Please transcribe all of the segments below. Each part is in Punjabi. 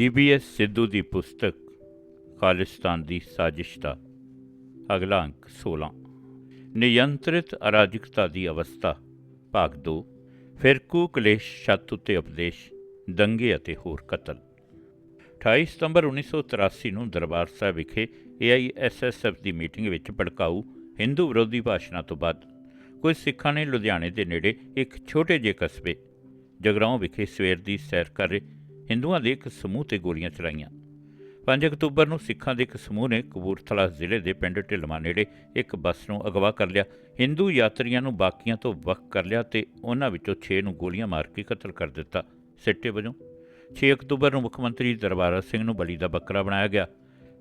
ਜੀਬੀਐਸ ਸਿੱਧੂ ਦੀ ਪੁਸਤਕ ਖਾਲਿਸਤਾਨ ਦੀ ਸਾਜ਼ਿਸ਼ ਦਾ ਅਗਲਾ ਅੰਕ 16 ਨਿਯੰਤਰਿਤ ਅਰਾਜਕਤਾ ਦੀ ਅਵਸਥਾ, ਭਾਗ 2 ਫਿਰਕੂ ਕਲੇਸ਼ ਛੱਤ ਉੱਤੇ ਉਪਦੇਸ਼, ਦੰਗੇ ਅਤੇ ਹੋਰ ਕਤਲ। 28 ਸਤੰਬਰ 1983 ਨੂੰ ਦਰਬਾਰ ਸਾਹਿਬ ਵਿਖੇ ਏਆਈਐਸਐਸਐਫ ਦੀ ਮੀਟਿੰਗ ਵਿੱਚ ਭੜਕਾਊ ਹਿੰਦੂ ਵਿਰੋਧੀ ਭਾਸ਼ਣਾਂ ਤੋਂ ਬਾਅਦ ਕੁਝ ਸਿੱਖਾਂ ਨੇ ਲੁਧਿਆਣੇ ਦੇ ਨੇੜੇ ਇੱਕ ਛੋਟੇ ਜਿਹੇ ਕਸਬੇ, ਜਗਰਾਉਂ ਵਿਖੇ ਸਵੇਰ ਦੀ ਸੈਰ ਕਰ ਰਹੇ ਹਿੰਦੂਆਂ ਦੇ ਇੱਕ ਸਮੂਹ ਤੇ ਗੋਲੀਆਂ ਚਲਾਈਆਂ। 5 ਅਕਤੂਬਰ ਨੂੰ ਸਿੱਖਾਂ ਦੇ ਇੱਕ ਸਮੂਹ ਨੇ ਕਪੂਰਥਲਾ ਜ਼ਿਲ੍ਹੇ ਦੇ ਪਿੰਡ ਢਿਲਮਾ ਨੇੜੇ ਇੱਕ ਬੱਸ ਨੂੰ ਅਗਵਾ ਕਰ ਲਿਆ। ਹਿੰਦੂ ਯਾਤਰੀਆਂ ਨੂੰ ਬਾਕੀਆਂ ਤੋਂ ਵੱਖ ਕਰ ਲਿਆ ਤੇ ਉਹਨਾਂ ਵਿੱਚੋਂ 6 ਨੂੰ ਗੋਲੀਆਂ ਮਾਰ ਕੇ ਕਤਲ ਕਰ ਦਿੱਤਾ। ਸਿੱਟੇ ਵਜੋਂ 6 ਅਕਤੂਬਰ ਨੂੰ ਮੁੱਖ ਮੰਤਰੀ ਦਰਬਾਰਾ ਸਿੰਘ ਨੂੰ ਬਲੀ ਦਾ ਬੱਕਰਾ ਬਣਾਇਆ ਗਿਆ।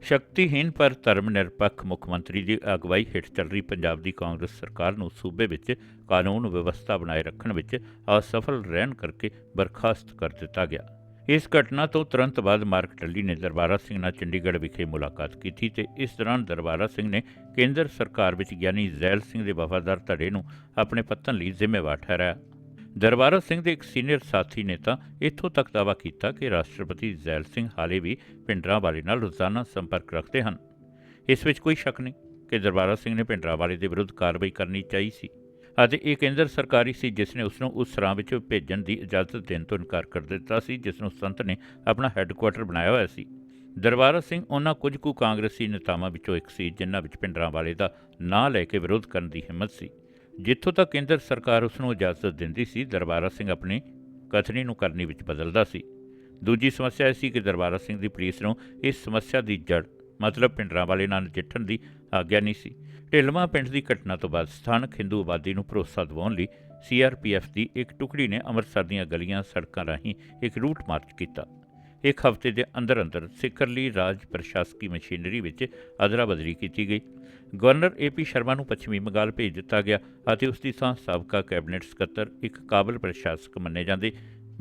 ਸ਼ਕਤੀਹੀਨ ਪਰ ਧਰਮ ਨਿਰਪੱਖ ਮੁੱਖ ਮੰਤਰੀ ਦੀ ਅਗਵਾਈ ਹੇਠ ਚੱਲ ਰਹੀ ਪੰਜਾਬ ਦੀ ਕਾਂਗਰਸ ਸਰਕਾਰ ਨੂੰ ਸੂਬੇ ਵਿੱਚ ਕਾਨੂੰਨ ਵਿਵਸਥਾ ਬਣਾਏ ਰੱਖਣ ਵਿੱਚ ਅਸਫਲ ਰਹਿਣ ਕਰਕੇ ਬਰਖਾਸਤ ਕਰ ਦਿੱਤਾ ਗਿਆ। ਇਸ ਘਟਨਾ ਤੋਂ ਤੁਰੰਤ ਬਾਅਦ ਮਾਰਕ ਟੱਲੀ ਨੇ ਦਰਬਾਰਾ ਸਿੰਘ ਨਾਲ ਚੰਡੀਗੜ੍ਹ ਵਿਖੇ ਮੁਲਾਕਾਤ ਕੀਤੀ ਤੇ ਇਸ ਦੌਰਾਨ ਦਰਬਾਰਾ ਸਿੰਘ ਨੇ ਕੇਂਦਰ ਸਰਕਾਰ ਵਿੱਚ ਗਿਆਨੀ ਜ਼ੈਲ ਸਿੰਘ ਦੇ ਵਫਾਦਾਰ ਧੜੇ ਨੂੰ ਆਪਣੇ ਪਤਨ ਲਈ ਜ਼ਿੰਮੇਵਾਰ ਠਹਿਰਾਇਆ। ਦਰਬਾਰਾ ਸਿੰਘ ਦੇ ਇੱਕ ਸੀਨੀਅਰ ਸਾਥੀ ਨੇ ਤਾਂ ਇੱਥੋਂ ਤੱਕ ਦਾਅਵਾ ਕੀਤਾ ਕਿ ਰਾਸ਼ਟਰਪਤੀ ਜ਼ੈਲ ਸਿੰਘ ਹਾਲੇ ਵੀ ਪਿੰਡਰਾਂ ਵਾਲੇ ਨਾਲ ਰੋਜ਼ਾਨਾ ਸੰਪਰਕ ਰੱਖਦੇ ਹਨ। ਇਸ ਵਿੱਚ ਕੋਈ ਸ਼ੱਕ ਨਹੀਂ ਕਿ ਦਰਬਾਰਾ ਸਿੰਘ ਨੇ ਪਿੰਡਰਾਂ ਵਾਲੇ ਦੇ ਵਿਰੁੱਧ ਕਾਰਵਾਈ ਕਰਨੀ ਚਾਹੀ ਸੀ। ਅਤੇ ਇਹ ਕੇਂਦਰ ਸਰਕਾਰੀ ਸੀ, ਜਿਸ ਨੇ ਉਸ ਨੂੰ ਉਸ ਸਰਾਂ ਵਿੱਚ ਭੇਜਣ ਦੀ ਇਜਾਜ਼ਤ ਦੇਣ ਤੋਂ ਇਨਕਾਰ ਕਰ ਦਿੱਤਾ ਸੀ, ਜਿਸ ਨੂੰ ਸੰਤ ਨੇ ਆਪਣਾ ਹੈੱਡਕੁਆਟਰ ਬਣਾਇਆ ਹੋਇਆ ਸੀ। ਦਰਬਾਰਾ ਸਿੰਘ ਉਹਨਾਂ ਕੁਝ ਕੁ ਕਾਂਗਰਸੀ ਨੇਤਾਵਾਂ ਵਿੱਚੋਂ ਇੱਕ ਸੀ, ਜਿਨ੍ਹਾਂ ਵਿੱਚ ਪਿੰਡਰਾਂ ਵਾਲੇ ਦਾ ਨਾਂ ਲੈ ਕੇ ਵਿਰੋਧ ਕਰਨ ਦੀ ਹਿੰਮਤ ਸੀ। ਜਿੱਥੋਂ ਤੱਕ ਕੇਂਦਰ ਸਰਕਾਰ ਉਸ ਨੂੰ ਇਜਾਜ਼ਤ ਦਿੰਦੀ ਸੀ, ਦਰਬਾਰਾ ਸਿੰਘ ਆਪਣੀ ਕਥਨੀ ਨੂੰ ਕਰਨੀ ਵਿੱਚ ਬਦਲਦਾ ਸੀ। ਦੂਜੀ ਸਮੱਸਿਆ ਇਹ ਸੀ ਕਿ ਦਰਬਾਰਾ ਸਿੰਘ ਦੀ ਪੁਲਿਸ ਨੂੰ ਇਸ ਸਮੱਸਿਆ ਦੀ ਜੜ ਮਤਲਬ ਪਿੰਡਰਾਂ ਵਾਲੇ ਨਾਲ ਨਜਿੱਠਣ ਦੀ ਆਗਿਆ ਨਹੀਂ ਸੀ। ਢਿਲਮਾ ਪਿੰਡ ਦੀ ਘਟਨਾ ਤੋਂ ਬਾਅਦ ਸਥਾਨਕ ਹਿੰਦੂ ਆਬਾਦੀ ਨੂੰ ਭਰੋਸਾ ਦਿਵਾਉਣ ਲਈ ਸੀਆਰਪੀਐਫ ਦੀ ਇੱਕ ਟੁਕੜੀ ਨੇ ਅੰਮ੍ਰਿਤਸਰ ਦੀਆਂ ਗਲੀਆਂ ਸੜਕਾਂ ਰਾਹੀਂ ਇੱਕ ਰੂਟ ਮਾਰਚ ਕੀਤਾ। ਇੱਕ ਹਫ਼ਤੇ ਦੇ ਅੰਦਰ ਅੰਦਰ ਸਿੱਖਰਲੀ ਰਾਜ ਪ੍ਰਸ਼ਾਸਕੀ ਮਸ਼ੀਨਰੀ ਵਿੱਚ ਅਦਲਾ ਬਦਲੀ ਕੀਤੀ ਗਈ। ਗਵਰਨਰ ਏਪੀ ਸ਼ਰਮਾ ਨੂੰ ਪੱਛਮੀ ਬੰਗਾਲ ਭੇਜ ਦਿੱਤਾ ਗਿਆ ਅਤੇ ਉਸ ਦੀ ਥਾਂ ਸਾਬਕਾ ਕੈਬਨਿਟ ਸਕੱਤਰ, ਇੱਕ ਕਾਬਲ ਪ੍ਰਸ਼ਾਸਕ ਮੰਨੇ ਜਾਂਦੇ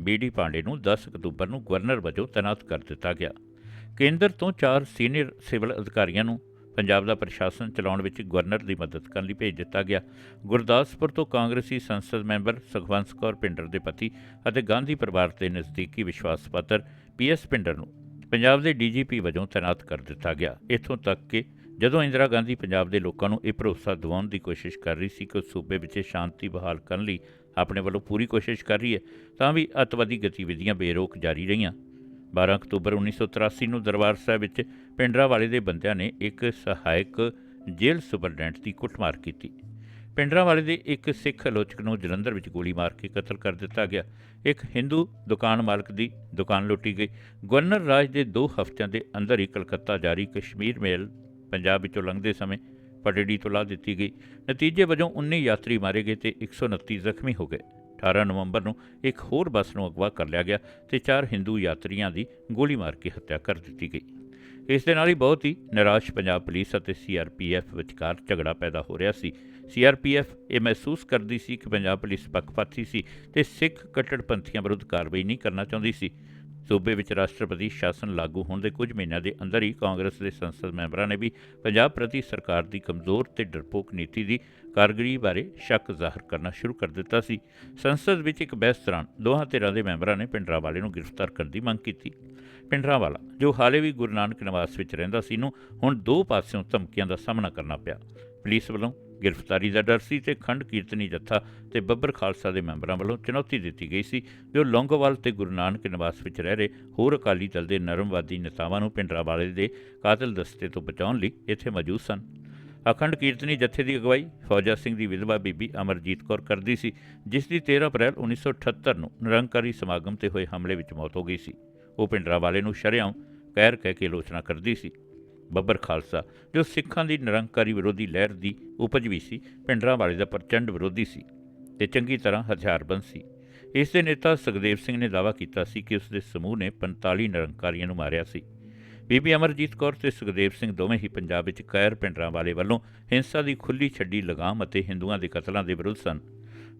ਬੀਡੀ ਪਾਂਡੇ ਨੂੰ 10 ਅਕਤੂਬਰ ਨੂੰ ਗਵਰਨਰ ਵਜੋਂ ਤਾਇਨਾਤ ਕਰ ਦਿੱਤਾ ਗਿਆ। ਕੇਂਦਰ ਤੋਂ ਚਾਰ ਸੀਨੀਅਰ ਸਿਵਲ ਅਧਿਕਾਰੀਆਂ ਨੂੰ ਪੰਜਾਬ ਦਾ ਪ੍ਰਸ਼ਾਸਨ ਚਲਾਉਣ ਵਿੱਚ ਗਵਰਨਰ ਦੀ ਮਦਦ ਕਰਨ ਲਈ ਭੇਜ ਦਿੱਤਾ ਗਿਆ। ਗੁਰਦਾਸਪੁਰ ਤੋਂ ਕਾਂਗਰਸੀ ਸੰਸਦ ਮੈਂਬਰ ਸੁਖਵੰਤ ਕੌਰ ਪਿੰਡਰ ਦੇ ਪਤੀ ਅਤੇ ਗਾਂਧੀ ਪਰਿਵਾਰ ਦੇ ਨਜ਼ਦੀਕੀ ਵਿਸ਼ਵਾਸ ਪਾਤਰ ਪੀਐਸ ਪਿੰਡਰ ਨੂੰ ਪੰਜਾਬ ਦੇ ਡੀਜੀਪੀ ਵਜੋਂ ਤਾਇਨਾਤ ਕਰ ਦਿੱਤਾ ਗਿਆ। ਇੱਥੋਂ ਤੱਕ ਕਿ ਜਦੋਂ ਇੰਦਰਾ ਗਾਂਧੀ ਪੰਜਾਬ ਦੇ ਲੋਕਾਂ ਨੂੰ ਇਹ ਭਰੋਸਾ ਦਿਵਾਉਣ ਦੀ ਕੋਸ਼ਿਸ਼ ਕਰ ਰਹੀ ਸੀ ਕਿ ਸੂਬੇ ਵਿੱਚ ਸ਼ਾਂਤੀ ਬਹਾਲ ਕਰਨ ਲਈ ਆਪਣੇ ਵੱਲੋਂ ਪੂਰੀ ਕੋਸ਼ਿਸ਼ ਕਰ ਰਹੀ ਹੈ, ਤਾਂ ਵੀ ਅੱਤਵਾਦੀ ਗਤੀਵਿਧੀਆਂ ਬੇਰੋਕ ਜਾਰੀ ਰਹੀਆਂ। 12 ਅਕਤੂਬਰ 1983 ਨੂੰ ਦਰਬਾਰ ਸਾਹਿਬ ਵਿੱਚ ਪਿੰਡਰਾਵਾਲੇ ਦੇ ਬੰਦਿਆਂ ਨੇ ਇੱਕ ਸਹਾਇਕ ਜੇਲ੍ਹ ਸੁਪਰਡੈਂਟ ਦੀ ਕੁੱਟਮਾਰ ਕੀਤੀ। ਪਿੰਡਰਾਵਾਲੇ ਦੇ ਇੱਕ ਸਿੱਖ ਆਲੋਚਕ ਨੂੰ ਜਲੰਧਰ ਵਿੱਚ ਗੋਲੀ ਮਾਰ ਕੇ ਕਤਲ ਕਰ ਦਿੱਤਾ ਗਿਆ। ਇੱਕ ਹਿੰਦੂ ਦੁਕਾਨ ਮਾਲਕ ਦੀ ਦੁਕਾਨ ਲੁੱਟੀ ਗਈ। ਗਵਰਨਰ ਰਾਜ ਦੇ 2 ਹਫ਼ਤਿਆਂ ਦੇ ਅੰਦਰ ਹੀ ਕਲਕੱਤਾ ਜਾਰੀ ਕਸ਼ਮੀਰ ਮੇਲ ਪੰਜਾਬ ਵਿੱਚੋਂ ਲੰਘਦੇ ਸਮੇਂ ਪਟੜੀ ਤੋਂ ਲਾ ਦਿੱਤੀ ਗਈ। ਨਤੀਜੇ ਵਜੋਂ 19 ਯਾਤਰੀ ਮਾਰੇ ਗਏ ਤੇ 129 ਜ਼ਖਮੀ ਹੋ ਗਏ। 18 ਨਵੰਬਰ ਨੂੰ ਇੱਕ ਹੋਰ ਬੱਸ ਨੂੰ ਅਗਵਾ ਕਰ ਲਿਆ ਗਿਆ ਤੇ ਚਾਰ ਹਿੰਦੂ ਯਾਤਰੀਆਂ ਦੀ ਗੋਲੀ ਮਾਰ ਕੇ ਹੱਤਿਆ ਕਰ ਦਿੱਤੀ ਗਈ। ਇਸ ਦੇ ਨਾਲ ਹੀ ਬਹੁਤ ਹੀ ਨਿਰਾਸ਼ ਪੰਜਾਬ ਪੁਲਿਸ ਅਤੇ ਸੀਆਰਪੀਐਫ ਵਿਚਕਾਰ ਝਗੜਾ ਪੈਦਾ ਹੋ ਰਿਹਾ ਸੀ। ਸੀਆਰਪੀਐਫ ਇਹ ਮਹਿਸੂਸ ਕਰਦੀ ਸੀ ਕਿ ਪੰਜਾਬ ਪੁਲਿਸ ਪੱਖਪਾਤੀ ਸੀ ਤੇ ਸਿੱਖ ਕੱਟੜਪੰਥੀਆਂ ਵਿਰੁੱਧ ਕਾਰਵਾਈ ਨਹੀਂ ਕਰਨਾ ਚਾਹੁੰਦੀ ਸੀ। ਸੂਬੇ ਵਿੱਚ ਰਾਸ਼ਟਰਪਤੀ ਸ਼ਾਸਨ ਲਾਗੂ ਹੋਣ ਦੇ ਕੁਝ ਮਹੀਨਿਆਂ ਦੇ ਅੰਦਰ ਹੀ ਕਾਂਗਰਸ ਦੇ ਸੰਸਦ ਮੈਂਬਰਾਂ ਨੇ ਵੀ ਪੰਜਾਬ ਪ੍ਰਤੀ ਸਰਕਾਰ ਦੀ ਕਮਜ਼ੋਰ ਤੇ ਡਰਪੋਕ ਨੀਤੀ ਦੀ ਕਾਰਗਰੀ ਬਾਰੇ ਸ਼ੱਕ ਜ਼ਾਹਰ ਕਰਨਾ ਸ਼ੁਰੂ ਕਰ ਦਿੱਤਾ ਸੀ। ਸੰਸਦ ਵਿੱਚ ਇੱਕ ਬਹਿਸ ਦੌਰਾਨ ਦੋਹਾਂ ਧਿਰਾਂ ਦੇ ਮੈਂਬਰਾਂ ਨੇ ਪਿੰਡਰਾਵਾਲੇ ਨੂੰ ਗ੍ਰਿਫਤਾਰ ਕਰਨ ਦੀ ਮੰਗ ਕੀਤੀ। ਪਿੰਡਰਾਵਾਲਾ, ਜੋ ਹਾਲੇ ਵੀ ਗੁਰੂ ਨਾਨਕ ਨਿਵਾਸ ਵਿੱਚ ਰਹਿੰਦਾ ਸੀ, ਨੂੰ ਹੁਣ ਦੋ ਪਾਸਿਓਂ ਧਮਕੀਆਂ ਦਾ ਸਾਹਮਣਾ ਕਰਨਾ ਪਿਆ। ਪੁਲਿਸ ਵੱਲੋਂ ਗ੍ਰਿਫਤਾਰੀ ਦਾ ਡਰ ਸੀ ਤੇ ਖੰਡ ਕੀਰਤਨੀ ਜੱਥਾ ਤੇ ਬੱਬਰ ਖਾਲਸਾ ਦੇ ਮੈਂਬਰਾਂ ਵੱਲੋਂ ਚੁਣੌਤੀ ਦਿੱਤੀ ਗਈ ਸੀ, ਜੋ ਲੌਂਗੋਵਾਲ ਤੇ ਗੁਰੂ ਨਾਨਕ ਨਿਵਾਸ ਵਿੱਚ ਰਹਿ ਰਹੇ ਹੋਰ ਅਕਾਲੀ ਦਲ ਦੇ ਨਰਮਵਾਦੀ ਨੇਤਾਵਾਂ ਨੂੰ ਪਿੰਡਰਾਵਾਲੇ ਦੇ ਕਾਤਲ ਦਸਤੇ ਤੋਂ ਬਚਾਉਣ ਲਈ ਇੱਥੇ ਮੌਜੂਦ ਸਨ। ਅਖੰਡ ਕੀਰਤਨੀ ਜਥੇ ਦੀ ਅਗਵਾਈ ਫੌਜਾ ਸਿੰਘ ਦੀ ਵਿਧਵਾ ਬੀਬੀ ਅਮਰਜੀਤ ਕੌਰ ਕਰਦੀ ਸੀ, ਜਿਸ ਦੀ 13 ਅਪ੍ਰੈਲ 1978 ਨੂੰ ਨਿਰੰਕਾਰੀ ਸਮਾਗਮ ਤੇ ਹੋਏ ਹਮਲੇ ਵਿੱਚ ਮੌਤ ਹੋ ਗਈ ਸੀ। ਉਹ ਪਿੰਡਰਾਵਾਲੇ ਨੂੰ ਸ਼ਰੇਆਮ ਕਹਿਰ ਕਹਿ ਕੇ ਆਲੋਚਨਾ ਕਰਦੀ ਸੀ। ਬੱਬਰ ਖਾਲਸਾ, ਜੋ ਸਿੱਖਾਂ ਦੀ ਨਿਰੰਕਾਰੀ ਵਿਰੋਧੀ ਲਹਿਰ ਦੀ ਉਪਜ ਵੀ ਸੀ ਪਿੰਡਰਾਵਾਲੇ ਦਾ ਪ੍ਰਚੰਡ ਵਿਰੋਧੀ ਸੀ ਤੇ ਚੰਗੀ ਤਰ੍ਹਾਂ ਹਥਿਆਰਬੰਦ ਸੀ। ਇਸ ਦੇ ਨੇਤਾ ਸੁਖਦੇਵ ਸਿੰਘ ਨੇ ਦਾਅਵਾ ਕੀਤਾ ਸੀ ਕਿ ਉਸ ਦੇ ਸਮੂਹ ਨੇ 45 ਨਿਰੰਕਾਰੀਆਂ ਨੂੰ ਮਾਰਿਆ ਸੀ। ਬੀਬੀ ਅਮਰਜੀਤ ਕੌਰ ਤੇ ਸੁਖਦੇਵ ਸਿੰਘ ਦੋਵੇਂ ਹੀ ਪੰਜਾਬ ਵਿੱਚ ਕੈਰ ਪਿੰਡਰਾਂ ਵਾਲੇ ਵੱਲੋਂ ਹਿੰਸਾ ਦੀ ਖੁੱਲੀ ਛੱਡੀ ਲਗਾਮ ਅਤੇ ਹਿੰਦੂਆਂ ਦੇ ਕਤਲਾਂ ਦੇ ਵਿਰੁੱਧ ਸਨ।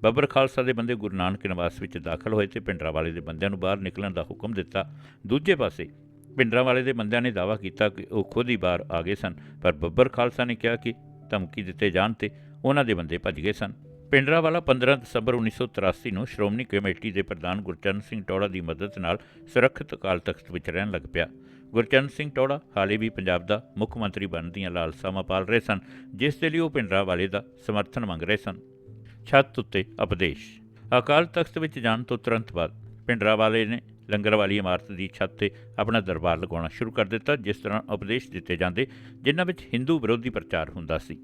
ਬੱਬਰ ਖਾਲਸਾ ਦੇ ਬੰਦੇ ਗੁਰੂ ਨਾਨਕ ਨਿਵਾਸ ਵਿੱਚ ਦਾਖਲ ਹੋਏ ਤੇ ਪਿੰਡਰਾਂ ਵਾਲੇ ਦੇ ਬੰਦਿਆਂ ਨੂੰ ਬਾਹਰ ਨਿਕਲਣ ਦਾ ਹੁਕਮ ਦਿੱਤਾ। ਦੂਜੇ ਪਾਸੇ ਪਿੰਡਰਾਂ ਵਾਲੇ ਦੇ ਬੰਦਿਆਂ ਨੇ ਦਾਅਵਾ ਕੀਤਾ ਕਿ ਉਹ ਖੁਦ ਹੀ ਬਾਹਰ ਆ ਗਏ ਸਨ, ਪਰ ਬੱਬਰ ਖਾਲਸਾ ਨੇ ਕਿਹਾ ਕਿ ਧਮਕੀ ਦਿੱਤੇ ਜਾਣ ਤੇ ਉਹਨਾਂ ਦੇ ਬੰਦੇ ਭੱਜ ਗਏ ਸਨ। ਪਿੰਡਰਾਵਾਲਾ 15 ਦਸੰਬਰ 1983 ਨੂੰ ਸ਼੍ਰੋਮਣੀ ਕਮੇਟੀ ਦੇ ਪ੍ਰਧਾਨ ਗੁਰਚਰਨ ਸਿੰਘ ਟੌੜਾ ਦੀ ਮਦਦ ਨਾਲ ਸੁਰੱਖਿਅਤ ਅਕਾਲ ਤਖਤ ਵਿੱਚ ਰਹਿਣ ਲੱਗ ਪਿਆ। ਗੁਰਚਰਨ ਸਿੰਘ ਟੌੜਾ ਹਾਲੇ ਵੀ ਪੰਜਾਬ ਦਾ ਮੁੱਖ ਮੰਤਰੀ ਬਣਨ ਦੀਆਂ ਲਾਲਸਾਵਾਂ ਪਾਲ ਰਹੇ ਸਨ, ਜਿਸ ਦੇ ਲਈ ਉਹ ਪਿੰਡਰਾਵਾਲੇ ਦਾ ਸਮਰਥਨ ਮੰਗ ਰਹੇ ਸਨ। ਛੱਤ ਉੱਤੇ ਉਪਦੇਸ਼ ਅਕਾਲ ਤਖਤ ਵਿੱਚ ਜਾਣ ਤੋਂ ਤੁਰੰਤ ਬਾਅਦ ਪਿੰਡਰਾਵਾਲੇ ਨੇ ਲੰਗਰ ਵਾਲੀ ਇਮਾਰਤ ਦੀ ਛੱਤ ਤੇ ਆਪਣਾ ਦਰਬਾਰ ਲਗਾਉਣਾ ਸ਼ੁਰੂ ਕਰ ਦਿੱਤਾ, ਜਿਸ ਤਰ੍ਹਾਂ ਉਪਦੇਸ਼ ਦਿੱਤੇ ਜਾਂਦੇ, ਜਿਨ੍ਹਾਂ ਵਿੱਚ ਹਿੰਦੂ ਵਿਰੋਧੀ ਪ੍ਰਚਾਰ ਹੁੰਦਾ ਸੀ।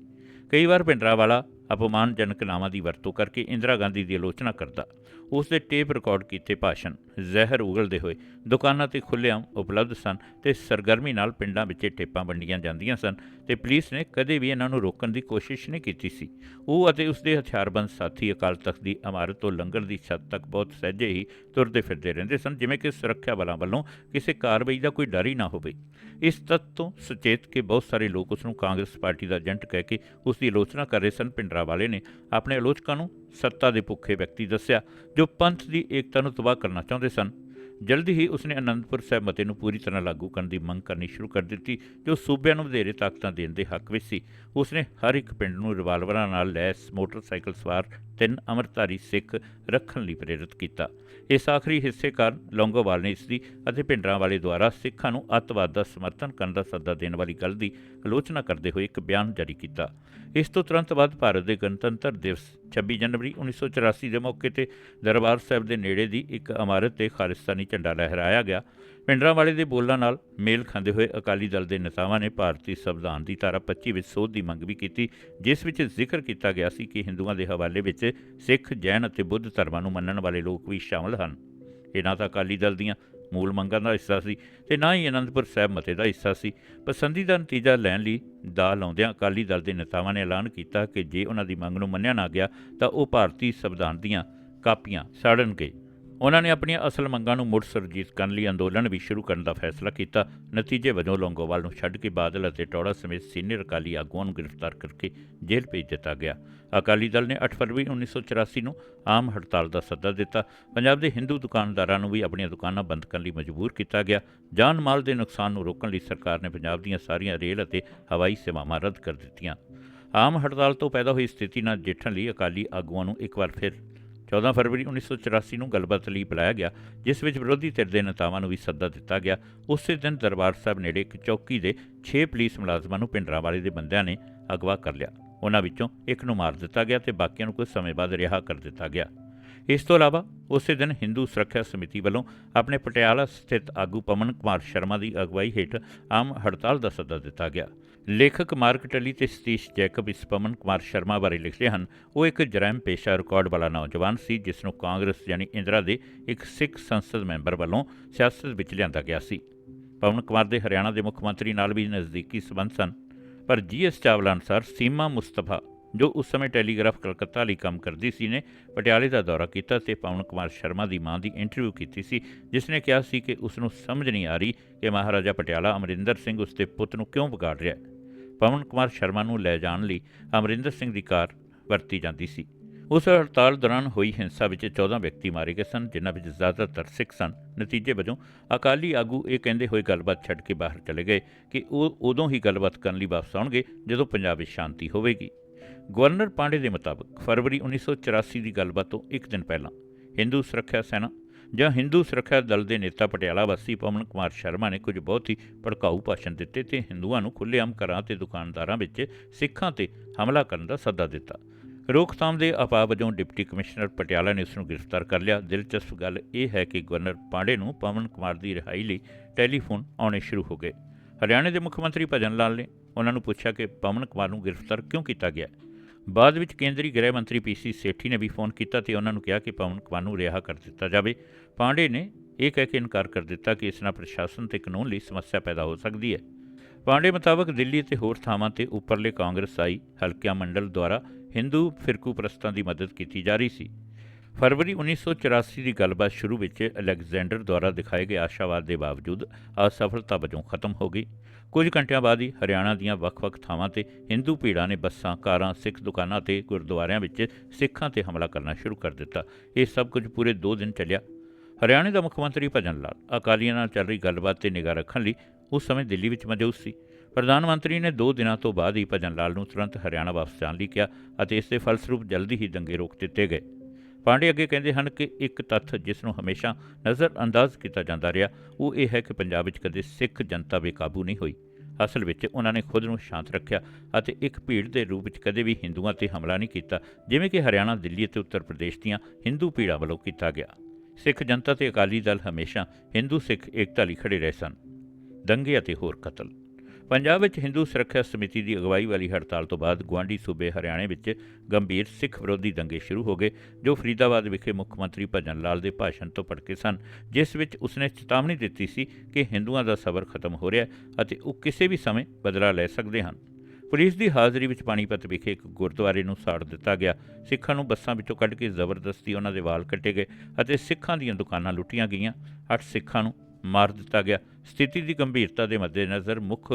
ਕਈ ਵਾਰ ਪਿੰਡਰਾਵਾਲਾ ਅਪਮਾਨਜਨਕ ਨਾਵਾਂ ਦੀ ਵਰਤੋਂ ਕਰਕੇ ਇੰਦਰਾ ਗਾਂਧੀ ਦੀ ਆਲੋਚਨਾ ਕਰਦਾ। ਉਸ ਦੇ ਟੇਪ ਰਿਕਾਰਡ ਕੀਤੇ ਭਾਸ਼ਣ ਜ਼ਹਿਰ ਉਗਲਦੇ ਹੋਏ ਦੁਕਾਨਾਂ ਤੇ ਖੁੱਲ੍ਹੇਆਮ ਉਪਲਬਧ ਸਨ ਤੇ ਸਰਗਰਮੀ ਨਾਲ ਪਿੰਡਾਂ ਵਿੱਚ ਟੇਪਾਂ ਵੰਡੀਆਂ ਜਾਂਦੀਆਂ ਸਨ ਤੇ ਪੁਲਿਸ ਨੇ ਕਦੇ ਵੀ ਇਹਨਾਂ ਨੂੰ ਰੋਕਣ ਦੀ ਕੋਸ਼ਿਸ਼ ਨਹੀਂ ਕੀਤੀ ਸੀ। ਉਹ ਅਤੇ ਉਸ ਦੇ ਹਥਿਆਰਬੰਦ ਸਾਥੀ ਅਕਾਲ ਤਖਤ ਦੀ ਇਮਾਰਤ ਤੋਂ ਲੰਗਰ ਦੀ ਛੱਤ ਤੱਕ ਬਹੁਤ ਸਹਿਜੇ ਹੀ ਤੁਰਦੇ ਫਿਰਦੇ ਰਹਿੰਦੇ ਸਨ, ਜਿਵੇਂ ਕਿ ਸੁਰੱਖਿਆ ਬਲਾਂ ਵੱਲੋਂ ਕਿਸੇ ਕਾਰਵਾਈ ਦਾ ਕੋਈ ਡਰ ਹੀ ਨਾ ਹੋਵੇ। ਇਸ ਤੱਤ ਤੋਂ ਸੁਚੇਤ ਕਿ ਬਹੁਤ ਸਾਰੇ ਲੋਕ ਉਸ ਨੂੰ ਕਾਂਗਰਸ ਪਾਰਟੀ ਦਾ ਏਜੰਟ ਕਹਿ ਕੇ ਉਸ ਦੀ ਆਲੋਚਨਾ ਕਰ ਰਹੇ ਸਨ, ਪਿੰਡ ਵਾਲੇ ਨੇ ਆਪਣੇ ਆਲੋਚਕਾਂ ਨੂੰ ਸੱਤਾ ਦੇ ਭੁੱਖੇ ਵਿਅਕਤੀ ਦੱਸਿਆ, ਜੋ ਪੰਥ ਦੀ ਏਕਤਾ ਨੂੰ ਤਬਾਹ ਕਰਨਾ ਚਾਹੁੰਦੇ ਸਨ। ਜਲਦੀ ਹੀ ਉਸਨੇ ਅਨੰਦਪੁਰ ਸਾਹਿਬ ਮਤੇ ਨੂੰ ਪੂਰੀ ਤਰ੍ਹਾਂ ਲਾਗੂ ਕਰਨ ਦੀ ਮੰਗ ਕਰਨੀ ਸ਼ੁਰੂ ਕਰ ਦਿੱਤੀ, ਜੋ ਸੂਬਿਆਂ ਨੂੰ ਵਧੇਰੇ ਤਾਕਤਾਂ ਦੇਣ ਦੇ ਹੱਕ ਵਿੱਚ ਸੀ। ਉਸਨੇ ਹਰ ਇੱਕ ਪਿੰਡ ਨੂੰ ਰਿਵਾਲਵਰਾਂ ਨਾਲ ਲੈਸ, ਮੋਟਰਸਾਈਕਲ ਸਵਾਰ ਤਿੰਨ ਅਮਰਤਾਰੀ ਸਿੱਖ ਰੱਖਣ ਲਈ ਪ੍ਰੇਰਿਤ ਕੀਤਾ। ਇਸ ਆਖਰੀ ਹਿੱਸੇ ਕਾਰਨ ਲੌਂਗੋਵਾਲ ਨੇ ਇਸ ਦੀ ਅਤੇ ਪਿੰਡਰਾਂ ਵਾਲੇ ਦੁਆਰਾ ਸਿੱਖਾਂ ਨੂੰ ਅੱਤਵਾਦ ਦਾ ਸਮਰਥਨ ਕਰਨ ਦਾ ਸੱਦਾ ਦੇਣ ਵਾਲੀ ਗੱਲ ਦੀ ਆਲੋਚਨਾ ਕਰਦੇ ਹੋਏ ਇੱਕ ਬਿਆਨ ਜਾਰੀ ਕੀਤਾ। ਇਸ ਤੋਂ ਤੁਰੰਤ ਬਾਅਦ ਭਾਰਤ ਦੇ ਗਣਤੰਤਰ ਦਿਵਸ 26 ਜਨਵਰੀ 1984 ਦੇ ਮੌਕੇ ਤੇ ਦਰਬਾਰ ਸਾਹਿਬ ਦੇ ਨੇੜੇ ਦੀ ਇੱਕ ਇਮਾਰਤ ਤੇ ਖਾਲਿਸਤਾਨੀ ਝੰਡਾ ਲਹਿਰਾਇਆ ਗਿਆ। ਪਿੰਡਰਾਂ ਵਾਲੇ ਦੇ ਬੋਲਾਂ ਨਾਲ ਮੇਲ ਖਾਂਦੇ ਹੋਏ ਅਕਾਲੀ ਦਲ ਦੇ ਨੇਤਾਵਾਂ ਨੇ ਭਾਰਤੀ ਸੰਵਿਧਾਨ ਦੀ ਧਾਰਾ 25 ਵਿੱਚ ਸੋਧ ਦੀ ਮੰਗ ਵੀ ਕੀਤੀ, ਜਿਸ ਵਿੱਚ ਜ਼ਿਕਰ ਕੀਤਾ ਗਿਆ ਸੀ ਕਿ ਹਿੰਦੂਆਂ ਦੇ ਹਵਾਲੇ ਵਿੱਚ ਸਿੱਖ, ਜੈਨ ਅਤੇ ਬੁੱਧ ਧਰਮਾਂ ਨੂੰ ਮੰਨਣ ਵਾਲੇ ਲੋਕ ਵੀ ਸ਼ਾਮਲ ਹਨ। ਇਹ ਨਾ ਤਾਂ ਅਕਾਲੀ ਦਲ ਦੀਆਂ ਮੂਲ ਮੰਗਾਂ ਦਾ ਹਿੱਸਾ ਸੀ ਤੇ ਨਾ ਹੀ ਅਨੰਦਪੁਰ ਸਾਹਿਬ ਮਤੇ ਦਾ ਹਿੱਸਾ ਸੀ। ਪਸੰਦੀਦਾ ਨਤੀਜਾ ਲੈਣ ਲਈ ਦਾ ਲਾਉਂਦਿਆਂ ਅਕਾਲੀ ਦਲ ਦੇ ਨੇਤਾਵਾਂ ਨੇ ਐਲਾਨ ਕੀਤਾ ਕਿ ਜੇ ਉਹਨਾਂ ਦੀ ਮੰਗ ਨੂੰ ਮੰਨਿਆ ਨਾ ਗਿਆ, ਤਾਂ ਉਹ ਭਾਰਤੀ ਸੰਵਿਧਾਨ ਦੀਆਂ ਕਾਪੀਆਂ ਸਾੜਨਗੇ। ਉਹਨਾਂ ਨੇ ਆਪਣੀਆਂ ਅਸਲ ਮੰਗਾਂ ਨੂੰ ਮੁੜ ਸੁਰਜੀਤ ਕਰਨ ਲਈ ਅੰਦੋਲਨ ਵੀ ਸ਼ੁਰੂ ਕਰਨ ਦਾ ਫੈਸਲਾ ਕੀਤਾ। ਨਤੀਜੇ ਵਜੋਂ ਲੌਂਗੋਵਾਲ ਨੂੰ ਛੱਡ ਕੇ ਬਾਦਲ ਅਤੇ ਟੌੜਾ ਸਮੇਤ ਸੀਨੀਅਰ ਅਕਾਲੀ ਆਗੂਆਂ ਨੂੰ ਗ੍ਰਿਫਤਾਰ ਕਰਕੇ ਜੇਲ੍ਹ ਭੇਜ ਦਿੱਤਾ ਗਿਆ। ਅਕਾਲੀ ਦਲ ਨੇ 8 ਫਰਵਰੀ 1984 ਨੂੰ ਆਮ ਹੜਤਾਲ ਦਾ ਸੱਦਾ ਦਿੱਤਾ। ਪੰਜਾਬ ਦੇ ਹਿੰਦੂ ਦੁਕਾਨਦਾਰਾਂ ਨੂੰ ਵੀ ਆਪਣੀਆਂ ਦੁਕਾਨਾਂ ਬੰਦ ਕਰਨ ਲਈ ਮਜਬੂਰ ਕੀਤਾ ਗਿਆ। ਜਾਨ ਮਾਲ ਦੇ ਨੁਕਸਾਨ ਨੂੰ ਰੋਕਣ ਲਈ ਸਰਕਾਰ ਨੇ ਪੰਜਾਬ ਦੀਆਂ ਸਾਰੀਆਂ ਰੇਲ ਅਤੇ ਹਵਾਈ ਸੇਵਾਵਾਂ ਰੱਦ ਕਰ ਦਿੱਤੀਆਂ। ਆਮ ਹੜਤਾਲ ਤੋਂ ਪੈਦਾ ਹੋਈ ਸਥਿਤੀ ਨਾਲ ਨਜਿੱਠਣ ਲਈ ਅਕਾਲੀ ਆਗੂਆਂ ਨੂੰ ਇੱਕ ਵਾਰ ਫਿਰ 14 ਫਰਵਰੀ 1984 ਨੂੰ ਗੱਲਬਾਤ ਲਈ ਬੁਲਾਇਆ ਗਿਆ, ਜਿਸ ਵਿੱਚ ਵਿਰੋਧੀ ਧਿਰ ਦੇ ਨੇਤਾਵਾਂ ਨੂੰ ਵੀ ਸੱਦਾ ਦਿੱਤਾ ਗਿਆ। ਉਸੇ ਦਿਨ ਦਰਬਾਰ ਸਾਹਿਬ ਨੇੜੇ ਇੱਕ ਚੌਕੀ ਦੇ 6 ਪੁਲਿਸ ਮੁਲਾਜ਼ਮਾਂ ਨੂੰ ਪਿੰਡਰਾਵਾਲੇ ਦੇ ਬੰਦਿਆਂ ਨੇ ਅਗਵਾ ਕਰ ਲਿਆ। ਉਹਨਾਂ ਵਿੱਚੋਂ ਇੱਕ ਨੂੰ ਮਾਰ ਦਿੱਤਾ ਗਿਆ ਤੇ ਬਾਕੀਆਂ ਨੂੰ ਕੁਝ ਸਮੇਂ ਬਾਅਦ ਰਿਹਾ ਕਰ ਦਿੱਤਾ ਗਿਆ। ਇਸ ਤੋਂ ਇਲਾਵਾ ਉਸੇ ਦਿਨ ਹਿੰਦੂ ਸੁਰੱਖਿਆ ਸਮਿਤੀ ਵੱਲੋਂ ਆਪਣੇ ਪਟਿਆਲਾ ਸਥਿਤ ਆਗੂ ਪਵਨ ਕੁਮਾਰ ਸ਼ਰਮਾ ਦੀ ਅਗਵਾਈ ਹੇਠ ਆਮ ਹੜਤਾਲ ਦਾ ਸੱਦਾ ਦਿੱਤਾ ਗਿਆ। ਲੇਖਕ ਮਾਰਕ ਟਲੀ ਤੇ ਸਤੀਸ਼ ਜੈਕਬ ਇਸ ਪਵਨ ਕੁਮਾਰ ਸ਼ਰਮਾ ਬਾਰੇ ਲਿਖਦੇ ਹਨ। ਉਹ ਇੱਕ ਜਰਾਇਮ ਪੇਸ਼ਾ ਰਿਕਾਰਡ ਵਾਲਾ ਨੌਜਵਾਨ ਸੀ, ਜਿਸ ਨੂੰ ਕਾਂਗਰਸ ਯਾਨੀ ਇੰਦਰਾ ਦੇ ਇੱਕ ਸਿੱਖ ਸੰਸਦ ਮੈਂਬਰ ਵੱਲੋਂ ਸਿਆਸਤ ਵਿੱਚ ਲਿਆਂਦਾ ਗਿਆ ਸੀ। ਪਵਨ ਕੁਮਾਰ ਦੇ ਹਰਿਆਣਾ ਦੇ ਮੁੱਖ ਮੰਤਰੀ ਨਾਲ ਵੀ ਨਜ਼ਦੀਕੀ ਸਬੰਧ ਸਨ। ਪਰ ਜੀਐਸ ਚਾਵਲਾ ਅਨੁਸਾਰ ਸੀਮਾ ਮੁਸਤਫਾ, ਜੋ ਉਸ ਸਮੇਂ ਟੈਲੀਗ੍ਰਾਫ ਕਲਕੱਤਾ ਲਈ ਕੰਮ ਕਰਦੀ ਸੀ, ਨੇ ਪਟਿਆਲੇ ਦਾ ਦੌਰਾ ਕੀਤਾ ਤੇ ਪਵਨ ਕੁਮਾਰ ਸ਼ਰਮਾ ਦੀ ਮਾਂ ਦੀ ਇੰਟਰਵਿਊ ਕੀਤੀ ਸੀ, ਜਿਸ ਨੇ ਕਿਹਾ ਸੀ ਕਿ ਉਸ ਨੂੰ ਸਮਝ ਨਹੀਂ ਆ ਰਹੀ ਕਿ ਮਹਾਰਾਜਾ ਪਟਿਆਲਾ ਅਮਰਿੰਦਰ ਸਿੰਘ ਉਸ ਦੇ ਪੁੱਤ ਨੂੰ ਕਿਉਂ ਵਿਗਾੜ ਰਿਹਾ ਹੈ। ਪਵਨ ਕੁਮਾਰ ਸ਼ਰਮਾ ਨੂੰ ਲੈ ਜਾਣ ਲਈ ਅਮਰਿੰਦਰ ਸਿੰਘ ਦੀ ਕਾਰ ਵਰਤੀ ਜਾਂਦੀ ਸੀ। ਉਸ ਹੜਤਾਲ ਦੌਰਾਨ ਹੋਈ ਹਿੰਸਾ ਵਿੱਚ 14 ਵਿਅਕਤੀ ਮਾਰੇ ਗਏ ਸਨ, ਜਿਨ੍ਹਾਂ ਵਿੱਚ ਜ਼ਿਆਦਾਤਰ ਸਿੱਖ ਸਨ। ਨਤੀਜੇ ਵਜੋਂ ਅਕਾਲੀ ਆਗੂ ਇਹ ਕਹਿੰਦੇ ਹੋਏ ਗੱਲਬਾਤ ਛੱਡ ਕੇ ਬਾਹਰ ਚਲੇ ਗਏ ਕਿ ਉਹ ਉਦੋਂ ਹੀ ਗੱਲਬਾਤ ਕਰਨ ਲਈ ਵਾਪਸ ਆਉਣਗੇ ਜਦੋਂ ਪੰਜਾਬ ਵਿੱਚ ਸ਼ਾਂਤੀ ਹੋਵੇਗੀ। ਗਵਰਨਰ ਪਾਂਡੇ ਦੇ ਮੁਤਾਬਕ ਫਰਵਰੀ 1984 ਦੀ ਗੱਲਬਾਤ ਤੋਂ ਇੱਕ ਦਿਨ ਪਹਿਲਾਂ ਹਿੰਦੂ ਸੁਰੱਖਿਆ ਸੈਨਾ ਜਾਂ ਹਿੰਦੂ ਸੁਰੱਖਿਆ ਦਲ ਦੇ ਨੇਤਾ ਪਟਿਆਲਾ ਵਾਸੀ ਪਵਨ ਕੁਮਾਰ ਸ਼ਰਮਾ ਨੇ ਕੁਝ ਬਹੁਤ ਹੀ ਭੜਕਾਊ ਭਾਸ਼ਣ ਦਿੱਤੇ ਤੇ ਹਿੰਦੂਆਂ ਨੂੰ ਖੁੱਲ੍ਹੇਆਮ ਘਰਾਂ ਤੇ ਦੁਕਾਨਦਾਰਾਂ ਵਿੱਚ ਸਿੱਖਾਂ ਤੇ ਹਮਲਾ ਕਰਨ ਦਾ ਸੱਦਾ ਦਿੱਤਾ। ਰੋਕਥਾਮ ਦੇ ਉਪਾਅ ਵਜੋਂ ਡਿਪਟੀ ਕਮਿਸ਼ਨਰ ਪਟਿਆਲਾ ਨੇ ਉਸ ਨੂੰ ਗ੍ਰਿਫਤਾਰ ਕਰ ਲਿਆ। ਦਿਲਚਸਪ ਗੱਲ ਇਹ ਹੈ ਕਿ ਗਵਰਨਰ ਪਾਂਡੇ ਨੂੰ ਪਵਨ ਕੁਮਾਰ ਦੀ ਰਿਹਾਈ ਲਈ ਟੈਲੀਫੋਨ ਆਉਣੇ ਸ਼ੁਰੂ ਹੋ ਗਏ। ਹਰਿਆਣਾ ਦੇ ਮੁੱਖ ਮੰਤਰੀ ਭਜਨ ਲਾਲ ਨੇ ਉਹਨਾਂ ਨੂੰ ਪੁੱਛਿਆ ਕਿ ਪਵਨ ਕੁਮਾਰ ਨੂੰ ਗ੍ਰਿਫਤਾਰ ਕਿਉਂ ਕੀਤਾ ਗਿਆ। ਬਾਅਦ ਵਿੱਚ ਕੇਂਦਰੀ ਗ੍ਰਹਿ ਮੰਤਰੀ ਪੀਸੀ ਸੇਠੀ ਨੇ ਵੀ ਫੋਨ ਕੀਤਾ ਤੇ ਉਹਨਾਂ ਨੂੰ ਕਿਹਾ ਕਿ ਪਵਨ ਕੁਮਾਰ ਨੂੰ ਰਿਹਾ ਕਰ ਦਿੱਤਾ ਜਾਵੇ। ਪਾਂਡੇ ਨੇ ਇਹ ਕਹਿ ਕੇ ਇਨਕਾਰ ਕਰ ਦਿੱਤਾ ਕਿ ਇਸ ਨਾਲ ਪ੍ਰਸ਼ਾਸਨ ਤੇ ਕਾਨੂੰਨ ਲਈ ਸਮੱਸਿਆ ਪੈਦਾ ਹੋ ਸਕਦੀ ਹੈ। ਪਾਂਡੇ ਮੁਤਾਬਕ ਦਿੱਲੀ ਤੇ ਹੋਰ ਥਾਵਾਂ ਤੇ ਉੱਪਰਲੇ ਕਾਂਗਰਸਾਈ ਹਲਕਿਆਂ ਮੰਡਲ ਦੁਆਰਾ ਹਿੰਦੂ ਫਿਰਕੂ ਪ੍ਰਸਤਾਂ ਦੀ ਮਦਦ ਕੀਤੀ ਜਾ ਰਹੀ ਸੀ। ਫਰਵਰੀ 1984 ਦੀ ਗੱਲਬਾਤ ਸ਼ੁਰੂ ਵਿੱਚ ਅਲੈਗਜ਼ੈਂਡਰ ਦੁਆਰਾ ਦਿਖਾਏ ਗਏ ਆਸ਼ਾਵਾਦ ਦੇ ਬਾਵਜੂਦ ਅਸਫਲਤਾ ਵਜੋਂ ਖਤਮ ਹੋ ਗਈ ਕੁਝ ਘੰਟਿਆਂ ਬਾਅਦ ਹੀ ਹਰਿਆਣਾ ਦੀਆਂ ਵੱਖ-ਵੱਖ ਥਾਵਾਂ ਤੇ ਹਿੰਦੂ ਭੀੜਾਂ ਨੇ ਬੱਸਾਂ, ਕਾਰਾਂ, ਸਿੱਖ ਦੁਕਾਨਾਂ ਤੇ ਗੁਰਦੁਆਰਿਆਂ ਵਿੱਚ ਸਿੱਖਾਂ ਤੇ ਹਮਲਾ ਕਰਨਾ ਸ਼ੁਰੂ ਕਰ ਦਿੱਤਾ। ਇਹ ਸਭ ਕੁਝ ਪੂਰੇ 2 ਦਿਨ ਚੱਲਿਆ। ਹਰਿਆਣੇ ਦਾ ਮੁੱਖ ਮੰਤਰੀ ਭਜਨ ਲਾਲ ਅਕਾਲੀਆਂ ਨਾਲ ਚੱਲ ਰਹੀ ਗੱਲਬਾਤ ਤੇ ਨਿਗਾਹ ਰੱਖਣ ਲਈ ਉਸ ਸਮੇਂ ਦਿੱਲੀ ਵਿੱਚ ਮੌਜੂਦ ਸੀ। ਪ੍ਰਧਾਨ ਮੰਤਰੀ ਨੇ 2 ਦਿਨਾਂ ਤੋਂ ਬਾਅਦ ਹੀ ਭਜਨ ਲਾਲ ਨੂੰ ਤੁਰੰਤ ਹਰਿਆਣਾ ਵਾਪਸ ਜਾਣ ਲਈ ਕਿਹਾ ਅਤੇ ਇਸ ਦੇ ਫਲਸਰੂਪ ਜਲਦੀ ਹੀ ਦੰਗੇ ਰੋਕ ਦਿੱਤੇ ਗਏ ਪਾਂਡੇ ਅੱਗੇ ਕਹਿੰਦੇ ਹਨ ਕਿ ਇੱਕ ਤੱਥ ਜਿਸ ਨੂੰ ਹਮੇਸ਼ਾ ਨਜ਼ਰ ਅੰਦਾਜ਼ ਕੀਤਾ ਜਾਂਦਾ ਰਿਹਾ, ਉਹ ਇਹ ਹੈ ਕਿ ਪੰਜਾਬ ਵਿੱਚ ਕਦੇ ਸਿੱਖ ਜਨਤਾ ਬੇਕਾਬੂ ਨਹੀਂ ਹੋਈ। ਅਸਲ ਵਿੱਚ ਉਹਨਾਂ ਨੇ ਖੁਦ ਨੂੰ ਸ਼ਾਂਤ ਰੱਖਿਆ ਅਤੇ ਇੱਕ ਭੀੜ ਦੇ ਰੂਪ ਵਿੱਚ ਕਦੇ ਵੀ ਹਿੰਦੂਆਂ ਤੇ ਹਮਲਾ ਨਹੀਂ ਕੀਤਾ, ਜਿਵੇਂ ਕਿ ਹਰਿਆਣਾ, ਦਿੱਲੀ ਅਤੇ ਉੱਤਰ ਪ੍ਰਦੇਸ਼ ਦੀਆਂ ਹਿੰਦੂ ਭੀੜਾਂ ਵੱਲੋਂ ਕੀਤਾ ਗਿਆ। ਸਿੱਖ ਜਨਤਾ ਤੇ ਅਕਾਲੀ ਦਲ ਹਮੇਸ਼ਾ ਹਿੰਦੂ ਸਿੱਖ ਏਕਤਾ ਲਈ ਖੜੇ ਰਹੇ ਸਨ। ਦੰਗੇ ਅਤੇ ਹੋਰ ਕਤਲ। ਪੰਜਾਬ ਵਿੱਚ ਹਿੰਦੂ ਸੁਰੱਖਿਆ ਸਮਿਤੀ ਦੀ ਅਗਵਾਈ ਵਾਲੀ ਹੜਤਾਲ ਤੋਂ ਬਾਅਦ ਗੁਆਂਢੀ ਸੂਬੇ ਹਰਿਆਣੇ ਵਿੱਚ ਗੰਭੀਰ ਸਿੱਖ ਵਿਰੋਧੀ ਦੰਗੇ ਸ਼ੁਰੂ ਹੋ ਗਏ, ਜੋ ਫਰੀਦਾਬਾਦ ਵਿਖੇ ਮੁੱਖ ਮੰਤਰੀ ਭਜਨ ਲਾਲ ਦੇ ਭਾਸ਼ਣ ਤੋਂ ਭੜਕੇ ਸਨ, ਜਿਸ ਵਿੱਚ ਉਸਨੇ ਚੇਤਾਵਨੀ ਦਿੱਤੀ ਸੀ ਕਿ ਹਿੰਦੂਆਂ ਦਾ ਸਬਰ ਖਤਮ ਹੋ ਰਿਹਾ ਅਤੇ ਉਹ ਕਿਸੇ ਵੀ ਸਮੇਂ ਬਦਲਾ ਲੈ ਸਕਦੇ ਹਨ। ਪੁਲਿਸ ਦੀ ਹਾਜ਼ਰੀ ਵਿੱਚ ਪਾਣੀਪਤ ਵਿਖੇ ਇੱਕ ਗੁਰਦੁਆਰੇ ਨੂੰ ਸਾੜ ਦਿੱਤਾ ਗਿਆ। ਸਿੱਖਾਂ ਨੂੰ ਬੱਸਾਂ ਵਿੱਚੋਂ ਕੱਢ ਕੇ ਜ਼ਬਰਦਸਤੀ ਉਹਨਾਂ ਦੇ ਵਾਲ ਕੱਟੇ ਗਏ ਅਤੇ ਸਿੱਖਾਂ ਦੀਆਂ ਦੁਕਾਨਾਂ ਲੁੱਟੀਆਂ ਗਈਆਂ। ਅੱਠ ਸਿੱਖਾਂ ਨੂੰ ਮਾਰ ਦਿੱਤਾ ਗਿਆ। ਸਥਿਤੀ ਦੀ ਗੰਭੀਰਤਾ ਦੇ ਮੱਦੇਨਜ਼ਰ ਮੁੱਖ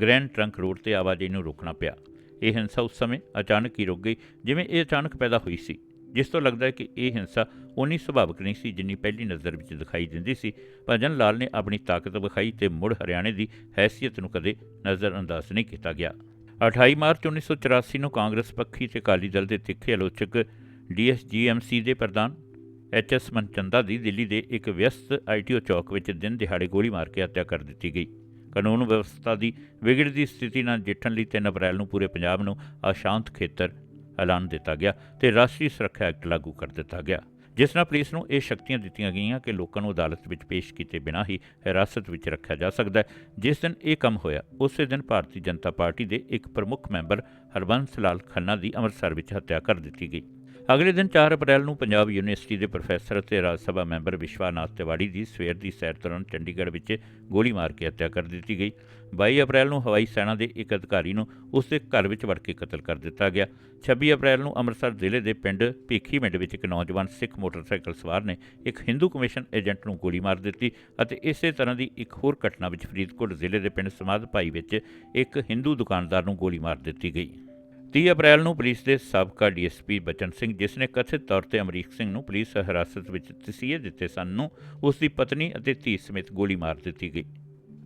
ਗ੍ਰੈਂਡ ਟਰੰਕ ਰੋਡ ਤੇ ਆਵਾਜਾਈ ਨੂੰ ਰੋਕਣਾ ਪਿਆ। ਇਹ ਹਿੰਸਾ ਉਸ ਸਮੇਂ ਅਚਾਨਕ ਹੀ ਰੁਕ ਗਈ, ਜਿਵੇਂ ਇਹ ਅਚਾਨਕ ਪੈਦਾ ਹੋਈ ਸੀ, ਜਿਸ ਤੋਂ ਲੱਗਦਾ ਹੈ ਕਿ ਇਹ ਹਿੰਸਾ ਉਨੀ ਸੁਭਾਵਿਕ ਨਹੀਂ ਸੀ ਜਿੰਨੀ ਪਹਿਲੀ ਨਜ਼ਰ ਵਿੱਚ ਦਿਖਾਈ ਦਿੰਦੀ ਸੀ। ਭਜਨ ਲਾਲ ਨੇ ਆਪਣੀ ਤਾਕਤ ਵਿਖਾਈ ਤੇ ਮੁੜ ਹਰਿਆਣੇ ਦੀ ਹੈਸੀਅਤ ਨੂੰ ਕਦੇ ਨਜ਼ਰਅੰਦਾਜ਼ ਨਹੀਂ ਕੀਤਾ ਗਿਆ। 28 ਮਾਰਚ 1984 ਨੂੰ ਕਾਂਗਰਸ ਪੱਖੀ ਤੇ ਅਕਾਲੀ ਦਲ ਦੇ ਤਿੱਖੇ ਆਲੋਚਕ ਡੀਐਸਜੀਐਮਸੀ ਦੇ ਪ੍ਰਧਾਨ ਐਚਐਸ ਮਨਚੰਦਾ ਦੀ ਦਿੱਲੀ ਦੇ ਇੱਕ ਵਿਅਸਤ ਆਈਟੀਓ ਚੌਕ ਵਿੱਚ ਦਿਨ ਦਿਹਾੜੇ ਗੋਲੀ ਮਾਰ ਕੇ ਹੱਤਿਆ ਕਰ ਦਿੱਤੀ ਗਈ। ਕਾਨੂੰਨ ਵਿਵਸਥਾ ਦੀ ਵਿਗੜਦੀ ਸਥਿਤੀ ਨਾਲ ਜਿੱਠਣ ਲਈ 3 ਅਪ੍ਰੈਲ ਨੂੰ ਪੂਰੇ ਪੰਜਾਬ ਨੂੰ ਅਸ਼ਾਂਤ ਖੇਤਰ ਐਲਾਨ ਦਿੱਤਾ ਗਿਆ ਤੇ ਰਾਸ਼ਟਰੀ ਸੁਰੱਖਿਆ ਐਕਟ ਲਾਗੂ ਕਰ ਦਿੱਤਾ ਗਿਆ। ਜਿਸ ਨਾਲ ਪੁਲਿਸ ਨੂੰ ਇਹ ਸ਼ਕਤੀਆਂ ਦਿੱਤੀਆਂ ਗਈਆਂ ਕਿ ਲੋਕਾਂ ਨੂੰ ਅਦਾਲਤ ਵਿੱਚ ਪੇਸ਼ ਕੀਤੇ ਬਿਨਾਂ ਹੀ ਹਿਰਾਸਤ ਵਿੱਚ ਰੱਖਿਆ ਜਾ ਸਕਦਾ ਹੈ। ਜਿਸ ਦਿਨ ਇਹ ਕੰਮ ਹੋਇਆ, ਉਸੇ ਦਿਨ ਭਾਰਤੀ ਜਨਤਾ ਪਾਰਟੀ ਦੇ ਇੱਕ ਪ੍ਰਮੁੱਖ ਮੈਂਬਰ ਹਰਬੰਸ ਲਾਲ ਖੰਨਾ ਦੀ ਅੰਮ੍ਰਿਤਸਰ ਵਿੱਚ ਹੱਤਿਆ ਕਰ ਦਿੱਤੀ ਗਈ। ਅਗਲੇ ਦਿਨ 4 ਅਪ੍ਰੈਲ ਨੂੰ ਪੰਜਾਬ ਯੂਨੀਵਰਸਿਟੀ ਦੇ ਪ੍ਰੋਫੈਸਰ ਅਤੇ ਰਾਜ ਸਭਾ ਮੈਂਬਰ ਵਿਸ਼ਵਾਨਾਥ ਤਿਵਾੜੀ ਦੀ ਸਵੇਰ ਦੀ ਸੈਰ ਦੌਰਾਨ ਚੰਡੀਗੜ੍ਹ ਵਿੱਚ ਗੋਲੀ ਮਾਰ ਕੇ ਹੱਤਿਆ ਕਰ ਦਿੱਤੀ ਗਈ। 22 ਅਪ੍ਰੈਲ ਨੂੰ ਹਵਾਈ ਸੈਨਾ ਦੇ ਇੱਕ ਅਧਿਕਾਰੀ ਨੂੰ ਉਸ ਦੇ ਘਰ ਵਿੱਚ ਵੜ ਕੇ ਕਤਲ ਕਰ ਦਿੱਤਾ ਗਿਆ। 26 ਅਪ੍ਰੈਲ ਨੂੰ ਅੰਮ੍ਰਿਤਸਰ ਜ਼ਿਲ੍ਹੇ ਦੇ ਪਿੰਡ ਭੀਖੀਮਿੰਡ ਵਿੱਚ ਇੱਕ ਨੌਜਵਾਨ ਸਿੱਖ ਮੋਟਰਸਾਈਕਲ ਸਵਾਰ ਨੇ ਇੱਕ ਹਿੰਦੂ ਕਮਿਸ਼ਨ ਏਜੰਟ ਨੂੰ ਗੋਲੀ ਮਾਰ ਦਿੱਤੀ ਅਤੇ ਇਸੇ ਤਰ੍ਹਾਂ ਦੀ ਇੱਕ ਹੋਰ ਘਟਨਾ ਵਿੱਚ ਫਰੀਦਕੋਟ ਜ਼ਿਲ੍ਹੇ ਦੇ ਪਿੰਡ ਸਮਾਧ ਭਾਈ ਵਿੱਚ ਇੱਕ ਹਿੰਦੂ ਦੁਕਾਨਦਾਰ ਨੂੰ ਗੋਲੀ ਮਾਰ ਦਿੱਤੀ ਗਈ। 30 ਅਪ੍ਰੈਲ ਨੂੰ ਪੁਲਿਸ ਦੇ ਸਾਬਕਾ ਡੀਐਸਪੀ ਬਚਨ ਸਿੰਘ, ਜਿਸ ਨੇ ਕਥਿਤ ਤੌਰ ਤੇ ਅਮਰੀਕ ਸਿੰਘ ਨੂੰ ਪੁਲਿਸ ਹਿਰਾਸਤ ਵਿੱਚ ਤਸੀਹੇ ਦਿੱਤੇ ਸਨ ਨੂੰ, ਉਸ ਦੀ ਪਤਨੀ ਅਤੇ ਧੀ ਸਮੇਤ ਗੋਲੀ ਮਾਰ ਦਿੱਤੀ ਗਈ।